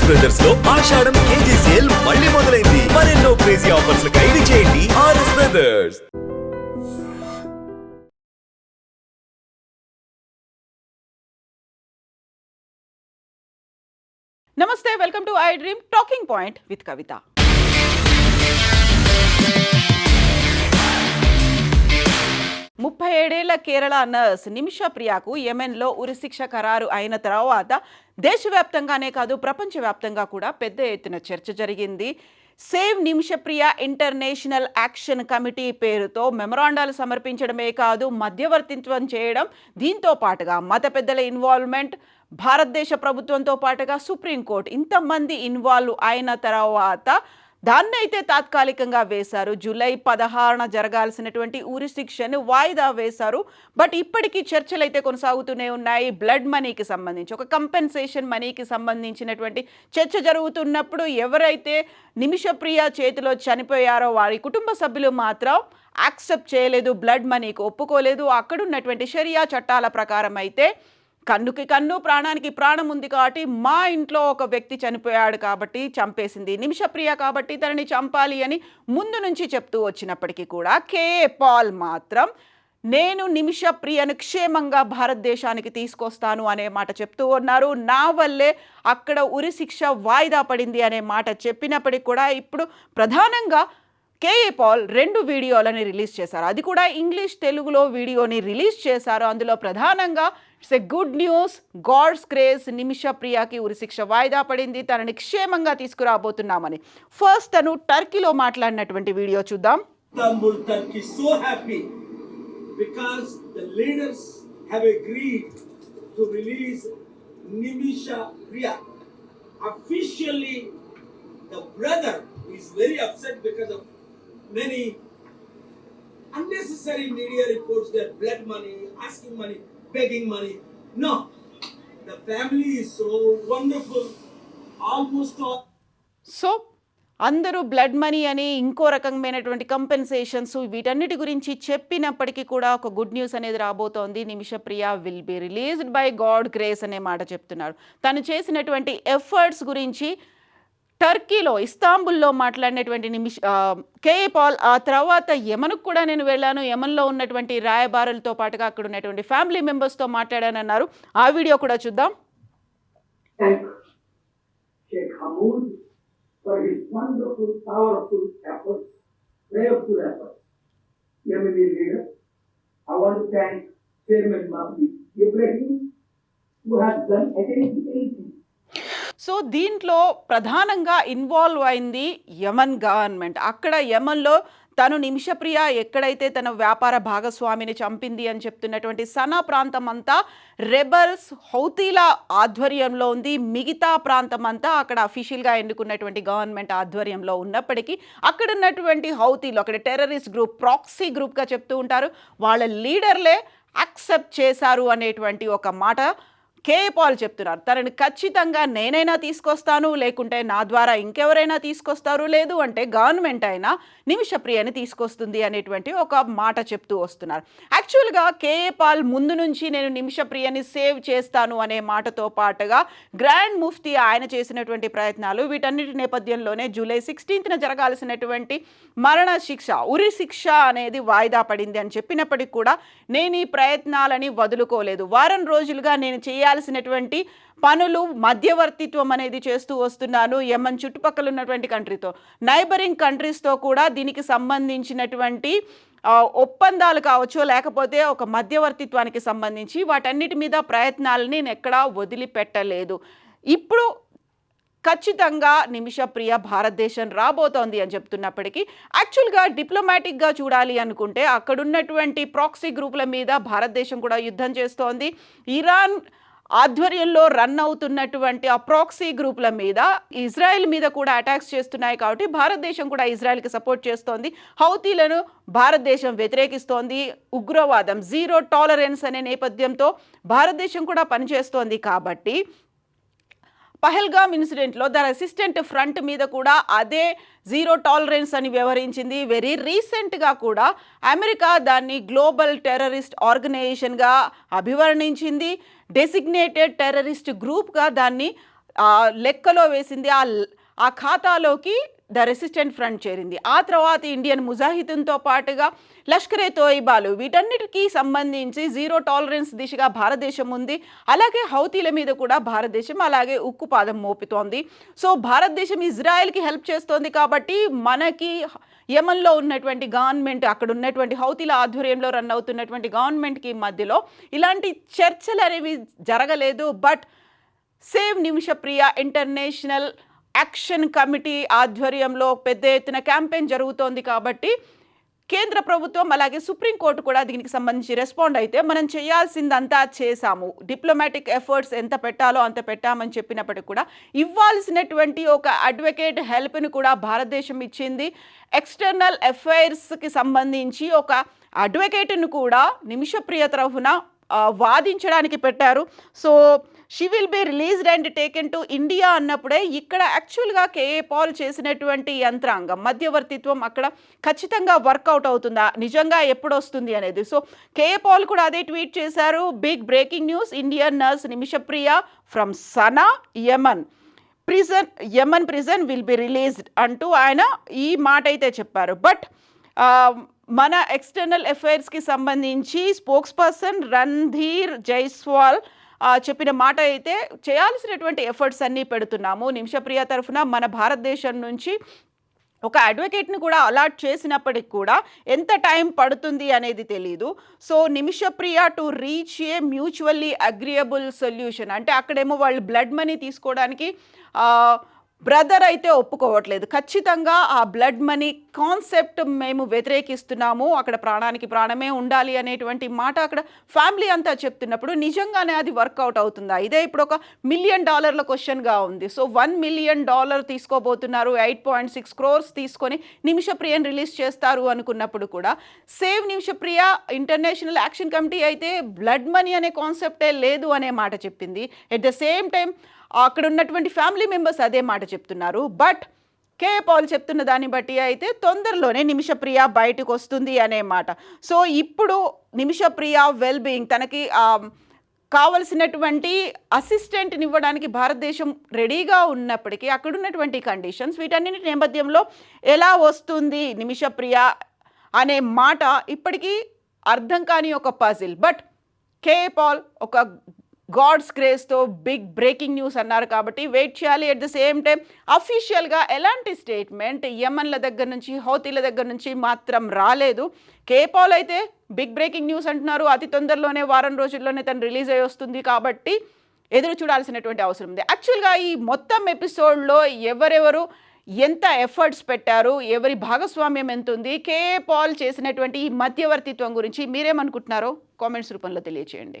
RS బ్రదర్స్లో Ashadham KG sale మళ్ళీ మొదలైంది. మరెన్నో క్రేజీ ఆఫర్స్ ఖైదీ చేయండి ఆర్ఎస్ బ్రదర్స్ నమస్తే welcome to I dream talking point with Kavitha ముప్పై ఏడేళ్ళ కేరళ నర్స్ నిమిష ప్రియాకు యెమెన్లో ఉరిశిక్ష ఖరారు అయిన తర్వాత దేశవ్యాప్తంగానే కాదు ప్రపంచవ్యాప్తంగా కూడా పెద్ద ఎత్తున చర్చ జరిగింది. Save Nimishapriya international action committee పేరుతో మెమరాండాలు సమర్పించడమే కాదు మధ్యవర్తిత్వం చేయడం దీంతో పాటుగా మత పెద్దల ఇన్వాల్వ్మెంట్ భారతదేశ ప్రభుత్వంతో పాటుగా సుప్రీంకోర్టు ఇంతమంది ఇన్వాల్వ్ అయిన తర్వాత దాన్నైతే తాత్కాలికంగా వేశారు. జూలై పదహారున జరగాల్సినటువంటి ఊరి శిక్షను వాయిదా వేశారు. బట్ ఇప్పటికీ చర్చలు అయితే కొనసాగుతూనే ఉన్నాయి. బ్లడ్ మనీకి సంబంధించి ఒక కంపెన్సేషన్ మనీకి సంబంధించినటువంటి చర్చ జరుగుతున్నప్పుడు ఎవరైతే నిమిషప్రియ చేతిలో చనిపోయారో వారి కుటుంబ సభ్యులు మాత్రం యాక్సెప్ట్ చేయలేదు బ్లడ్ మనీకి ఒప్పుకోలేదు. అక్కడున్నటువంటి షరియా చట్టాల ప్రకారం అయితే కన్నుకి కన్ను ప్రాణానికి ప్రాణం ఉంది కాబట్టి మా ఇంట్లో ఒక వ్యక్తి చనిపోయాడు కాబట్టి చంపేసింది. నిమిషప్రియ కాబట్టి తనని చంపాలి అని ముందు నుంచి చెప్తూ వచ్చినప్పటికీ కూడా కే. పాల్ మాత్రం నేను నిమిషప్రియను క్షేమంగా భారతదేశానికి తీసుకొస్తాను అనే మాట చెప్తూ ఉన్నారు. నా వల్లే అక్కడ ఉరి శిక్ష వాయిదా పడింది అనే మాట చెప్పినప్పటికీ కూడా ఇప్పుడు ప్రధానంగా కేఏ పాల్ రెండు వీడియోలని రిలీజ్ చేశారు. అది కూడా ఇంగ్లీష్ తెలుగులో వీడియోని రిలీజ్ చేశారు. అందులో ప్రధానంగా it's a good news. God's grace Nimisha ప్రియాకి ఉరిశిక్ష వాయిదా పడింది. తనని క్షేమంగా తీసుకురాబోతున్నామని. ఫస్ట్ తను టర్కీలో మాట్లాడినటువంటి వీడియో చూద్దాం. Turkey, so happy because the leaders have agreed to release Nimisha Priya. Officially, the brother is very upset because of many unnecessary media reports that blood money, asking money, begging money. No, the family is so wonderful. Almost all. So. అందరూ blood money అని ఇంకో రకమైనటువంటి కంపెన్సేషన్స్ వీటన్నిటి గురించి చెప్పినప్పటికీ కూడా ఒక good news అనేది రాబోతోంది Nimishapriya will be released by God grace అనే మాట చెప్తున్నారు తను చేసినటువంటి ఎఫర్ట్స్ గురించి టర్కీలో ఇస్తాంబుల్లో మాట్లాడినటువంటి నిమిష కే. పాల్ ఆ తర్వాత యమన్కు కూడా నేను వెళ్ళాను. యమన్లో ఉన్నటువంటి రాయబారులతో పాటుగా అక్కడ ఉన్నటువంటి ఫ్యామిలీ మెంబర్స్తో మాట్లాడానన్నారు. ఆ వీడియో కూడా చూద్దాం. Who has done anything so దీంట్లో ప్రధానంగా ఇన్వాల్వ్ అయింది యమన్ గవర్నమెంట్. అక్కడ యమన్లో తను నిమిషప్రియ ఎక్కడైతే తన వ్యాపార భాగస్వామిని చంపింది అని చెప్తున్నటువంటి సనా ప్రాంతం అంతా రెబల్స్ హౌతీల ఆధ్వర్యంలో ఉంది. మిగతా ప్రాంతం అంతా అక్కడ అఫీషియల్గా ఎన్నుకున్నటువంటి గవర్నమెంట్ ఆధ్వర్యంలో ఉన్నప్పటికీ అక్కడ ఉన్నటువంటి హౌతీలు అక్కడ టెర్రరిస్ట్ గ్రూప్ ప్రాక్సీ గ్రూప్గా చెప్తూ ఉంటారు. వాళ్ళ లీడర్లే యాక్సెప్ట్ చేశారు అనేటువంటి ఒక మాట కే పాల్ చెప్తున్నారు. తనని ఖచ్చితంగా నేనైనా తీసుకొస్తాను లేకుంటే నా ద్వారా ఇంకెవరైనా తీసుకొస్తారు లేదు అంటే గవర్నమెంట్ అయినా నిమిషప్రియని తీసుకొస్తుంది అనేటువంటి ఒక మాట చెప్తూ వస్తున్నారు. యాక్చువల్గా కే పాల్ ముందు నుంచి నేను నిమిషప్రియని సేవ్ చేస్తాను అనే మాటతో పాటుగా గ్రాండ్ ముఫ్తీ ఆయన చేసినటువంటి ప్రయత్నాలు వీటన్నిటి నేపథ్యంలోనే జూలై సిక్స్టీన్త్న జరగాల్సినటువంటి మరణ శిక్ష ఉరి శిక్ష అనేది వాయిదా పడింది అని చెప్పినప్పటికీ కూడా నేను ఈ ప్రయత్నాలని వదులుకోలేదు. వారం రోజులుగా నేను చేయాల్సినటువంటి పనులు మధ్యవర్తిత్వం అనేది చేస్తూ వస్తున్నాను. యమన్ చుట్టుపక్కల ఉన్నటువంటి కంట్రీతో. నైబరింగ్ కంట్రీస్తో కూడా దీనికి సంబంధించినటువంటి ఒప్పందాలు కావచ్చు లేకపోతే ఒక మధ్యవర్తిత్వానికి సంబంధించి వాటన్నిటి మీద ప్రయత్నాలని నేను ఎక్కడా వదిలిపెట్టలేదు. ఇప్పుడు ఖచ్చితంగా నిమిషప్రియ భారతదేశం రాబోతోంది అని చెప్తున్నప్పటికీ యాక్చువల్గా డిప్లొమాటిక్గా చూడాలి అనుకుంటే అక్కడున్నటువంటి ప్రాక్సీ గ్రూపుల మీద భారతదేశం కూడా యుద్ధం చేస్తోంది. ఇరాన్ ఆధ్వర్యంలో రన్ అవుతున్నటువంటి ఆ ప్రాక్సీ గ్రూపుల మీద ఇజ్రాయెల్ మీద కూడా అటాక్స్ చేస్తున్నాయి కాబట్టి భారతదేశం కూడా ఇజ్రాయెల్కి సపోర్ట్ చేస్తోంది. హౌతీలను భారతదేశం వ్యతిరేకిస్తోంది. ఉగ్రవాదం జీరో టాలరెన్స్ అనే నేపథ్యంతో భారతదేశం కూడా పనిచేస్తోంది కాబట్టి పహల్గామ్ ఇన్సిడెంట్లో ద అసిస్టెంట్ ఫ్రంట్ మీద కూడా అదే జీరో టాలరెన్స్ అని వ్యవహరించింది. వెరీ రీసెంట్గా కూడా అమెరికా దాన్ని గ్లోబల్ టెర్రరిస్ట్ ఆర్గనైజేషన్గా అభివర్ణించింది. డెసిగ్నేటెడ్ టెర్రరిస్ట్ గ్రూప్గా దాన్ని ఆ లెక్కలో వేసింది. ఆ ఆ ఖాతాలోకి ద రెసిస్టెంట్ ఫ్రంట్ చేరింది. ఆ తర్వాత ఇండియన్ ముజాహిదీన్తో పాటుగా లష్కరే తోయిబాలు వీటన్నిటికీ సంబంధించి జీరో టాలరెన్స్ దిశగా భారతదేశం ఉంది. అలాగే హౌతీల మీద కూడా భారతదేశం అలాగే ఉక్కు పాదం మోపుతోంది. సో భారతదేశం ఇజ్రాయెల్కి హెల్ప్ చేస్తోంది కాబట్టి మనకి యమన్లో ఉన్నటువంటి గవర్నమెంట్ అక్కడ ఉన్నటువంటి హౌతీల ఆధ్వర్యంలో రన్ అవుతున్నటువంటి గవర్నమెంట్కి మధ్యలో ఇలాంటి చర్చలు అనేవి జరగలేదు. But save Nimishapriya international action committee ఆధ్వర్యంలో పెద్ద ఎత్తున క్యాంపెయిన్ జరుగుతోంది కాబట్టి కేంద్ర ప్రభుత్వం అలాగే సుప్రీంకోర్టు కూడా దీనికి సంబంధించి రెస్పాండ్ అయితే మనం చేయాల్సిందంతా చేశాము. డిప్లొమాటిక్ ఎఫర్ట్స్ ఎంత పెట్టాలో అంత పెట్టామని చెప్పినప్పటికీ కూడా ఇవ్వాల్సినటువంటి ఒక అడ్వకేట్ హెల్ప్ని కూడా భారతదేశం ఇచ్చింది. ఎక్స్టర్నల్ అఫైర్స్కి సంబంధించి ఒక అడ్వకేట్ను కూడా నిమిషప్రియ తరఫున వాదించడానికి పెట్టారు. So she will be released and taken to India అన్నప్పుడే ఇక్కడ యాక్చువల్గా కేఏ పాల్ చేసినటువంటి యంత్రాంగం మధ్యవర్తిత్వం అక్కడ ఖచ్చితంగా వర్కౌట్ అవుతుందా? నిజంగా ఎప్పుడు వస్తుంది అనేది. సో కేఏ పాల్ కూడా అదే ట్వీట్ చేశారు. Big breaking news Indian nurse Nimishapriya from Sanaa Yemen. Prison Yemen prison will be released అంటూ ఆయన ఈ మాట అయితే చెప్పారు. బట్ మన ఎక్స్టర్నల్ అఫైర్స్కి సంబంధించి స్పోక్స్ పర్సన్ రణధీర్ జైస్వాల్ చెప్పిన మాట అయితే చేయాల్సినటువంటి ఎఫర్ట్స్ అన్నీ పెడుతున్నాము. నిమిషప్రియ తరఫున మన భారతదేశం నుంచి ఒక అడ్వకేట్ని కూడా అలాట్ చేసినప్పటికి కూడా ఎంత టైం పడుతుంది అనేది తెలియదు so Nimishapriya to reach a mutually agreeable solution అంటే అక్కడేమో వాళ్ళు బ్లడ్ మనీ తీసుకోవడానికి బ్రదర్ అయితే ఒప్పుకోవట్లేదు. ఖచ్చితంగా ఆ బ్లడ్ మనీ కాన్సెప్ట్ మేము వ్యతిరేకిస్తున్నాము. అక్కడ ప్రాణానికి ప్రాణమే ఉండాలి అనేటువంటి మాట అక్కడ ఫ్యామిలీ అంతా చెప్తున్నప్పుడు నిజంగానే అది వర్కౌట్ అవుతుందా? ఇదే ఇప్పుడు ఒక మిలియన్ డాలర్ల క్వశ్చన్గా ఉంది. సో వన్ మిలియన్ డాలర్ తీసుకోబోతున్నారు. ఎయిట్ పాయింట్ సిక్స్ క్రోర్స్ తీసుకొని నిమిషప్రియని రిలీజ్ చేస్తారు అనుకున్నప్పుడు కూడా. Save Nimishapriya international action committee అయితే బ్లడ్ మనీ అనే కాన్సెప్టే లేదు అనే మాట చెప్పింది. ఎట్ ద సేమ్ టైం అక్కడ ఉన్నటువంటి ఫ్యామిలీ మెంబర్స్ అదే మాట చెప్తున్నారు. బట్ కే పాల్ చెప్తున్న దాన్ని బట్టి అయితే తొందరలోనే నిమిషప్రియ బయటకు వస్తుంది అనే మాట. సో ఇప్పుడు నిమిషప్రియ వెల్ బీయింగ్ తనకి కావలసినటువంటి అసిస్టెంట్ని ఇవ్వడానికి భారతదేశం రెడీగా ఉన్నప్పటికీ అక్కడ ఉన్నటువంటి కండిషన్స్ వీటన్నిటి నేపథ్యంలో ఎలా వస్తుంది నిమిషప్రియ అనే మాట ఇప్పటికీ అర్థం కాని ఒక పజిల్ బట్ కే పాల్ ఒక గాడ్స్ గ్రేస్తో బిగ్ బ్రేకింగ్ న్యూస్ అన్నారు కాబట్టి వెయిట్ చేయాలి. ఎట్ ద సేమ్ టైం అఫీషియల్గా ఎలాంటి స్టేట్మెంట్ యమన్ల దగ్గర నుంచి హౌతీల దగ్గర నుంచి మాత్రం రాలేదు. కేపాల్ అయితే బిగ్ బ్రేకింగ్ న్యూస్ అంటున్నారు. అతి తొందరలోనే వారం రోజుల్లోనే తను రిలీజ్ అయ్యి వస్తుంది కాబట్టి ఎదురు చూడాల్సినటువంటి అవసరం ఉంది. యాక్చువల్గా ఈ మొత్తం ఎపిసోడ్లో ఎవరెవరు ఎంత ఎఫర్ట్స్ పెట్టారు ఎవరి భాగస్వామ్యం ఎంత ఉంది కే పాల్ చేసినటువంటి ఈ మధ్యవర్తిత్వం గురించి మీరేమనుకుంటున్నారో కామెంట్స్ రూపంలో తెలియచేయండి.